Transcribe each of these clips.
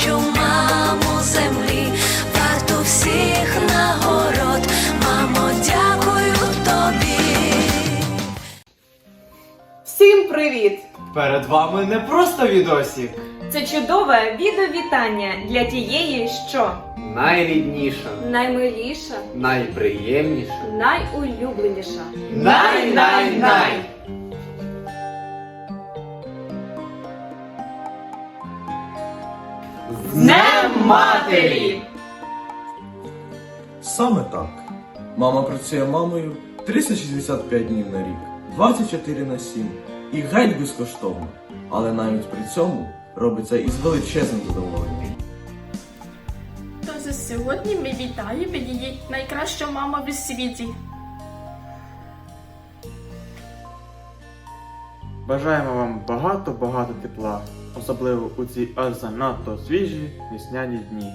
Що маму землі, варту всіх нагород, мамо, дякую тобі. Всім привіт! Перед вами не просто відосік. Це чудове відеовітання для тієї, що найрідніша, наймиліша, найприємніша, найулюбленіша. Най-най-най! З Днем Матері! Саме так. Мама працює мамою 365 днів на рік, 24 на 7 і геть безкоштовно. Але навіть при цьому робиться із величезним задоволенням. Тож сьогодні ми вітаємо її найкращу маму в світі. Бажаємо вам багато-багато тепла, особливо у ці аж занадто свіжі весняні дні.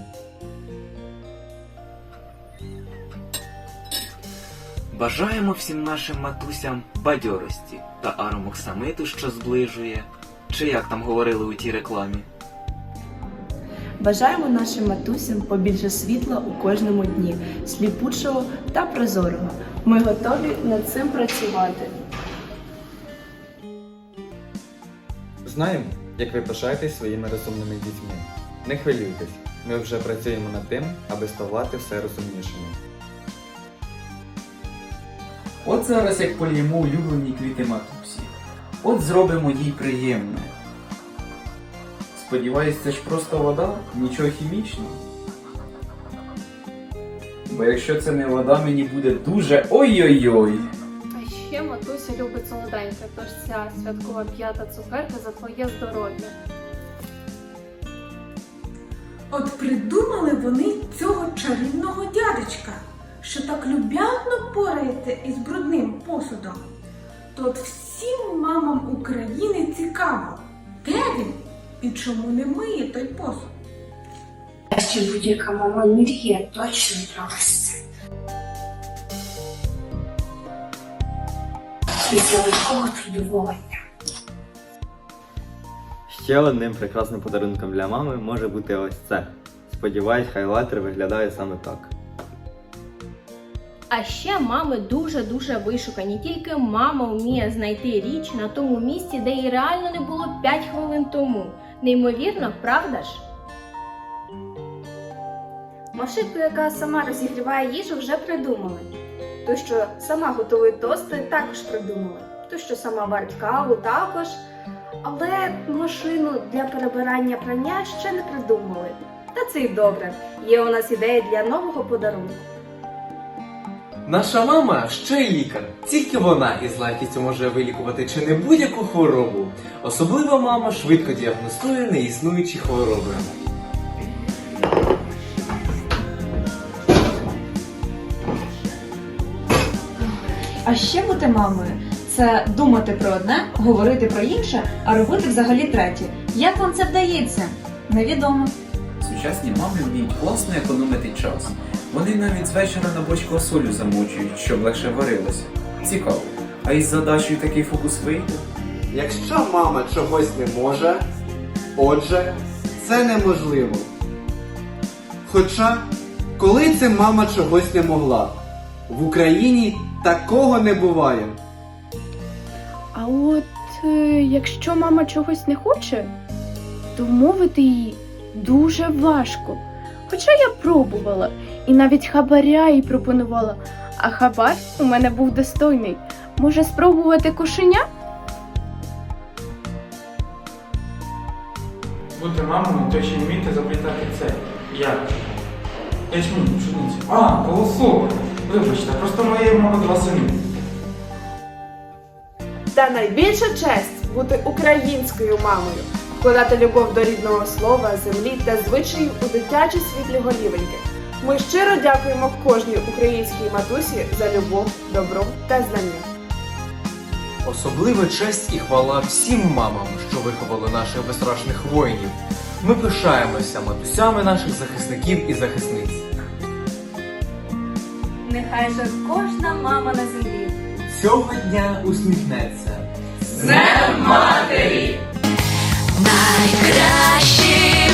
Бажаємо всім нашим матусям бадьорості та аромоксамиту, що зближує, чи як там говорили у тій рекламі. Бажаємо нашим матусям побільше світла у кожному дні, сліпучого та прозорого. Ми готові над цим працювати. Знаємо, як ви пишаєтесь своїми розумними дітьми. Не хвилюйтесь, ми вже працюємо над тим, аби ставати все розумнішими. От зараз як поліємо улюблені квіти матусі. От зробимо їй приємне. Сподіваюсь, це ж просто вода, нічого хімічного. Бо якщо це не вода, мені буде дуже ой-ой-ой. Ще матуся любить солоденьке, тож ця святкова п'ята цукерка за твоє здоров'я. От придумали вони цього чарівного дядечка, що так люб'язно порається із брудним посудом. То от всім мамам України цікаво, де він і чому не миє той посуд. Що будь-яка мама мріє точно провести. Великого турбування. Ще одним прекрасним подарунком для мами може бути ось це. Сподіваюсь, хайлайтер виглядає саме так. А ще мами дуже-дуже вишукані. Тільки мама вміє знайти річ на тому місці, де її реально не було 5 хвилин тому. Неймовірно, правда ж? Машинку, яка сама розігріває їжу, вже придумали. То, що сама готує тости, також придумали. То, що сама варить каву, також. Але машину для перебирання прання ще не придумали. Та це й добре. Є у нас ідея для нового подарунку. Наша мама ще й лікар. Тільки вона із легкістю може вилікувати чи не будь-яку хворобу. Особливо мама швидко діагностує неіснуючі хвороби. А ще бути мамою це думати про одне, говорити про інше, а робити взагалі третє. Як вам це вдається? Невідомо. Сучасні мами вміють класно економити час. Вони навіть з вечора на бочку солю замочують, щоб легше варилося. Цікаво. А із задачею такий фокус вийде? Якщо мама чогось не може, отже, це неможливо. Хоча, коли це мама чогось не могла? В Україні такого не буває. А от е, якщо мама чогось не хоче, то вмовити її дуже важко. Хоча я пробувала і навіть хабаря їй пропонувала, а хабар у мене був достойний. Може спробувати кошеня? Бути мамою, то ще й вміти заплітати це. Як? Ячмінь, пшеницю. А, колосок. Вибачте, просто моєї мами два сини. Та найбільша честь бути українською мамою, вкладати любов до рідного слова, землі та звичаїв у дитячі світлі голівеньки. Ми щиро дякуємо кожній українській матусі за любов, добро та знання. Особлива честь і хвала всім мамам, що виховали наших безстрашних воїнів. Ми пишаємося матусями наших захисників і захисниць. Нехай же кожна мама на землі. Цього дня усміхнеться. Найкращий